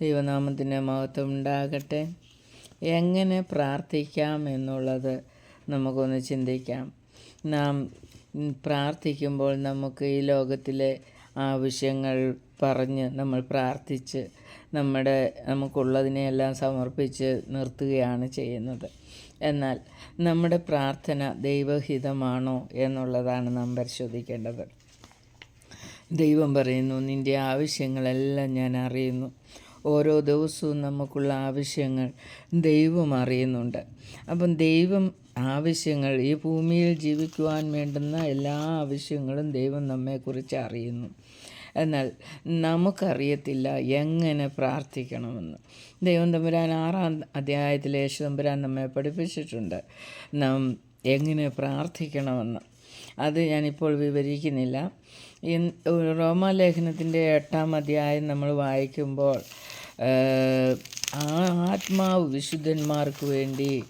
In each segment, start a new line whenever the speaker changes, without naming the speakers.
ദൈവനാമത്തിന്റെ മഹത്വം ഉണ്ടാകട്ടെ. എങ്ങനെ പ്രാർത്ഥിക്കാം എന്നുള്ളത് നമുക്കൊന്ന് ചിന്തിക്കാം. നാം പ്രാർത്ഥിക്കുമ്പോൾ നമുക്ക് ഈ ലോകത്തിലെ ആവശ്യങ്ങൾ പറഞ്ഞ് നമ്മൾ പ്രാർത്ഥിച്ച് നമ്മുടെ നമുക്കുള്ളതിനെയെല്ലാം സമർപ്പിച്ച് നിർത്തുകയാണ് ചെയ്യുന്നത്. എന്നാൽ നമ്മുടെ പ്രാർത്ഥന ദൈവഹിതമാണോ എന്നുള്ളതാണ് നാം പരിശോധിക്കേണ്ടത്. ദൈവം പറയുന്നു നിന്റെ ആവശ്യങ്ങളെല്ലാം ഞാൻ അറിയുന്നു. ഓരോ ദിവസവും നമുക്കുള്ള ആവശ്യങ്ങൾ ദൈവം അറിയുന്നുണ്ട്. അപ്പം ദൈവം ആവശ്യങ്ങൾ ഈ ഭൂമിയിൽ ജീവിക്കുവാൻ വേണ്ടുന്ന എല്ലാ ആവശ്യങ്ങളും ദൈവം നമ്മെക്കുറിച്ച് അറിയുന്നു. എന്നാൽ നമുക്കറിയത്തില്ല എങ്ങനെ പ്രാർത്ഥിക്കണമെന്ന്. ദൈവം തമ്പുരാൻ ആറാം അധ്യായത്തിൽ യേശു തമ്പുരാൻ നമ്മെ പഠിപ്പിച്ചിട്ടുണ്ട്. നാം എങ്ങനെ പ്രാർത്ഥിക്കണമെന്ന്. അത് ഞാനിപ്പോൾ വിവരിക്കുന്നില്ല. റോമാലേഖനത്തിന്റെ എട്ടാം അധ്യായം നമ്മൾ വായിക്കുമ്പോൾ ആത്മാവ് വിശുദ്ധന്മാർക്ക് വേണ്ടി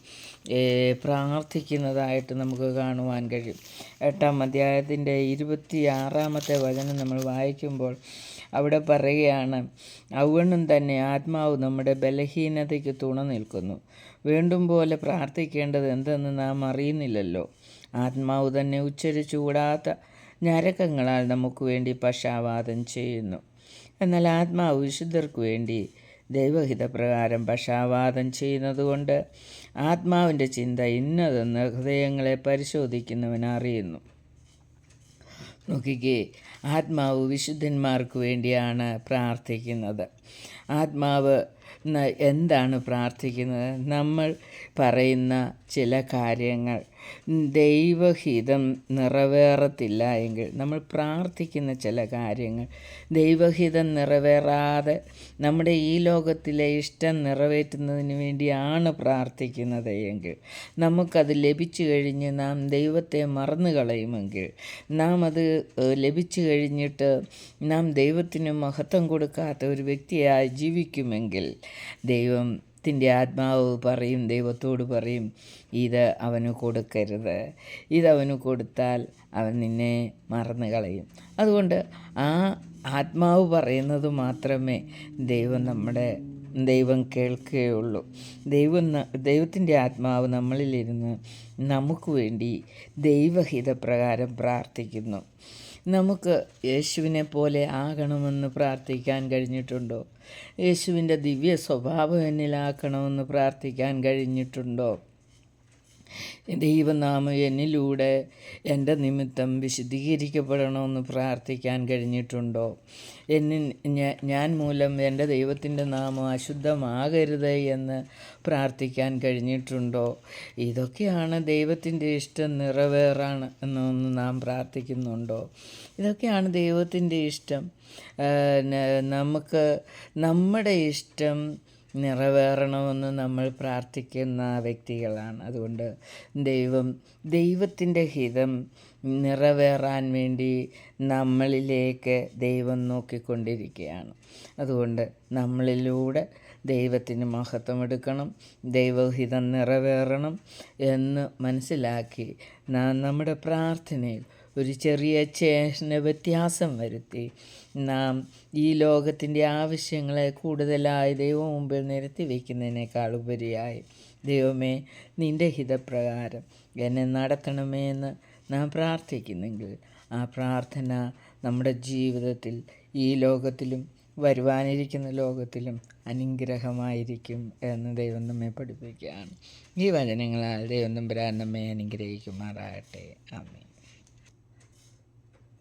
പ്രാർത്ഥിക്കുന്നതായിട്ട് നമുക്ക് കാണുവാൻ കഴിയും. എട്ടാം അധ്യായത്തിന്റെ ഇരുപത്തി ആറാമത്തെ വചനം നമ്മൾ വായിക്കുമ്പോൾ അവിടെ പറയുകയാണ് അവണ്ണം തന്നെ ആത്മാവ് നമ്മുടെ ബലഹീനതയ്ക്ക് തുണ നിൽക്കുന്നു. വീണ്ടും പോലെ പ്രാർത്ഥിക്കേണ്ടത് എന്തെന്ന് നാം അറിയുന്നില്ലല്ലോ. ആത്മാവ് തന്നെ ഉച്ചരിച്ചുകൂടാത്ത ഞരക്കങ്ങളാൽ നമുക്ക് വേണ്ടി പക്ഷാവാദം ചെയ്യുന്നു. എന്നാൽ ആത്മാവ് വിശുദ്ധർക്ക് വേണ്ടി ദൈവഹിതപ്രകാരം പക്ഷാവാദം ചെയ്യുന്നതുകൊണ്ട് ആത്മാവിന്റെ ചിന്ത ഇന്നതെന്ന് ഹൃദയങ്ങളെ പരിശോധിക്കുന്നവൻ അറിയുന്നു. നോക്കിക്കേ ആത്മാവ് വിശുദ്ധന്മാർക്ക് വേണ്ടിയാണ് പ്രാർത്ഥിക്കുന്നത്. ആത്മാവ് എന്താണ് പ്രാർത്ഥിക്കുന്നത്? നമ്മൾ പറയുന്ന ചില കാര്യങ്ങൾ ദൈവഹിതം നിറവേറത്തില്ല എങ്കിൽ നമ്മൾ പ്രാർത്ഥിക്കുന്ന ചില കാര്യങ്ങൾ ദൈവഹിതം നിറവേറാതെ നമ്മുടെ ഈ ലോകത്തിലെ ഇഷ്ടം നിറവേറ്റുന്നതിന് വേണ്ടിയാണ് പ്രാർത്ഥിക്കുന്നത് എങ്കിൽ നമുക്കത് ലഭിച്ചു കഴിഞ്ഞ് നാം ദൈവത്തെ മറന്നു കളയുമെങ്കിൽ നാം അത് ലഭിച്ചു കഴിഞ്ഞിട്ട് നാം ദൈവത്തിന് മഹത്വം കൊടുക്കാത്ത ഒരു വ്യക്തിയായി ജീവിക്കുമെങ്കിൽ ദൈവം ത്തിന്റെ ആത്മാവ് പറയും ദൈവത്തോട് പറയും ഇത് അവന് കൊടുക്കരുത്. ഇതവന് കൊടുത്താൽ അവൻ നിന്നെ മറന്നു കളയും. അതുകൊണ്ട് ആ ആത്മാവ് പറയുന്നത് മാത്രമേ ദൈവം നമ്മുടെ ദൈവം കേൾക്കുകയുള്ളൂ. ദൈവം ദൈവത്തിന്റെ ആത്മാവ് നമ്മളിലിരുന്ന് നമുക്ക് വേണ്ടി ദൈവഹിതപ്രകാരം പ്രാർത്ഥിക്കുന്നു. നമുക്ക് യേശുവിനെ പോലെ ആകണമെന്ന് പ്രാർത്ഥിക്കാൻ കഴിഞ്ഞിട്ടുണ്ടോ? യേശുവിന്റെ ദിവ്യ സ്വഭാവം എന്നിലാക്കണമെന്ന് പ്രാർത്ഥിക്കാൻ കഴിഞ്ഞിട്ടുണ്ടോ? ദൈവനാമം എന്നിലൂടെ എന്റെ നിമിത്തം വിശുദ്ധീകരിക്കപ്പെടണമെന്ന് പ്രാർത്ഥിക്കാൻ കഴിഞ്ഞിട്ടുണ്ടോ? എന്നിൽ ഞാൻ മൂലം എന്റെ ദൈവത്തിന്റെ നാമം അശുദ്ധമാകരുത് എന്ന് പ്രാർത്ഥിക്കാൻ കഴിഞ്ഞിട്ടുണ്ടോ? ഇതൊക്കെയാണ് ദൈവത്തിന്റെ ഇഷ്ടം നിറവേറാണ് എന്നൊന്ന് നാം പ്രാർത്ഥിക്കുന്നുണ്ടോ? ഇതൊക്കെയാണ് ദൈവത്തിന്റെ ഇഷ്ടം. നമുക്ക് നമ്മുടെ ഇഷ്ടം നിറവേറണമെന്ന് നമ്മൾ പ്രാർത്ഥിക്കുന്ന വ്യക്തികളാണ്. അതുകൊണ്ട് ദൈവം ദൈവത്തിന്റെ ഹിതം നിറവേറാൻ വേണ്ടി നമ്മളിലേക്ക് ദൈവം നോക്കിക്കൊണ്ടിരിക്കുകയാണ്. അതുകൊണ്ട് നമ്മളിലൂടെ ദൈവത്തിന് മഹത്വം എടുക്കണം ദൈവഹിതം നിറവേറണം എന്ന് മനസ്സിലാക്കി നമ്മുടെ പ്രാർത്ഥനയിൽ ഒരു ചെറിയ ചേഷന് വ്യത്യാസം വരുത്തി. നാം ഈ ലോകത്തിന്റെ ആവശ്യങ്ങളെ കൂടുതലായി ദൈവം മുമ്പിൽ നിരത്തി വയ്ക്കുന്നതിനേക്കാൾ ഉപരിയായി. ദൈവമേ നിന്റെ ഹിതപ്രകാരം എന്നെ നടത്തണമേ എന്ന് നാം പ്രാർത്ഥിക്കുന്നെങ്കിൽ ആ പ്രാർത്ഥന നമ്മുടെ ജീവിതത്തിൽ ഈ ലോകത്തിലും വരുവാനിരിക്കുന്ന ലോകത്തിലും അനുഗ്രഹമായിരിക്കും എന്ന് ദൈവം നമ്മെ പഠിപ്പിക്കുകയാണ്. ഈ വചനങ്ങളാൽ ദൈവം തമ്പുരാൻ നമ്മെ അനുഗ്രഹിക്കുമാറാകട്ടെ. ആമേ